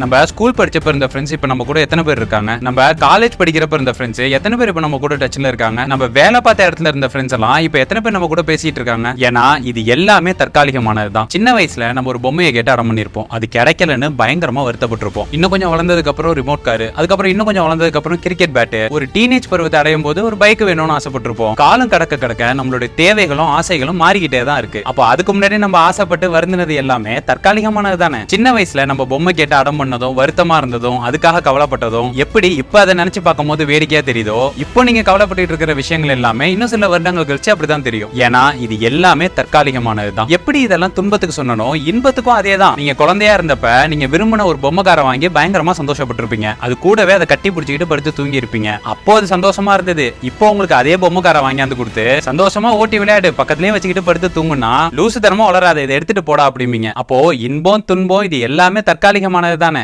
நம்ம ஸ்கூல் படிச்சப்ப இருந்த ஃப்ரெண்ட்ஸ் இப்ப நம்ம கூட எத்தனை பேர் இருக்காங்க? நம்ம காலேஜ் படிக்கிறப்ப இருந்த ஃப்ரெண்ட்ஸ் எத்தனை பேர் இப்ப நம்ம கூட டச்ல இருக்காங்க? நம்ம வேலை பார்த்த இடத்துல இருந்த ஃப்ரெண்ட்ஸ் எல்லாம் இப்ப எத்தனை பேர் நம்ம கூட பேசிட்டு இருக்காங்க? ஏன்னா இது எல்லாமே தற்காலிகமானதுதான். சின்ன வயசுல நம்ம ஒரு பொம்மையை கேட்டு அடம் பண்ணிருப்போம் அது கிடைக்கலன்னு பயங்கரமா வருத்தப்பட்டிருப்போம். இன்னும் கொஞ்சம் வளர்ந்ததுக்கு அப்புறம் ரிமோட் காரு அதுக்கப்புறம் இன்னும் கொஞ்சம் வளர்ந்ததுக்கு அப்புறம் கிரிக்கெட் பேட்டு ஒரு டீனேஜ் பருவத்தை அடையும் போது ஒரு பைக் வேணும்னு ஆசைப்பட்டிருப்போம். காலம் கடக்க கடக்க நம்மளுடைய தேவைகளும் ஆசைகளும் மாறிக்கிட்டே தான் இருக்கு. அப்போ அதுக்கு முன்னாடி நம்ம ஆசைப்பட்டு வருந்தினது எல்லாமே தற்காலிகமானது தானே சின்ன வயசுல நம்ம பொம்மை கேட்டு அடம் பண்ணதும் வருத்தமா இருந்ததும் அதுக்காக கவலைப்பட்டதும் எப்படி இப்ப அதை நினைச்சு பார்க்கும்போது வேடிக்கையா தெரியுதோ இப்போ நீங்க கவலைப்பட்டு இருக்கிற விஷயங்கள் எல்லாமே இன்னும் சில வருடங்கள் கழிச்சு அப்படிதான் தெரியும். ஏன்னா இது எல்லாமே தற்காலிகமானதுதான். எப்படி இதெல்லாம் துன்பத்துக்கு சொன்னனோ இன்பத்துக்கும் அதே தான் நீங்க குழந்தையா இருந்தப்ப நீங்க விரும்பின ஒரு பொம்மைக்கார வாங்கி பயங்கரமா சந்தோஷப்பட்டிருப்பீங்க. அது கூடவே அதை கட்டி பிடிச்சிக்கிட்டு படுத்து தூங்கி இருப்பீங்க அப்போ அது சந்தோஷமா இருந்தது. இப்போ உங்களுக்கு அதே பொம்மைக்கார வாங்கியாந்து கொடுத்து சந்தோஷமா ஓட்டி விளையாடு பக்கத்துலயே வச்சுக்கிட்டு படுத்து தூங்குனா லூசு தரமா வளராது இதை எடுத்துட்டு போடா அப்படிம்பீங்க. அப்போ இன்பம் துன்பம் இது எல்லாமே தற்காலிகமானது தானே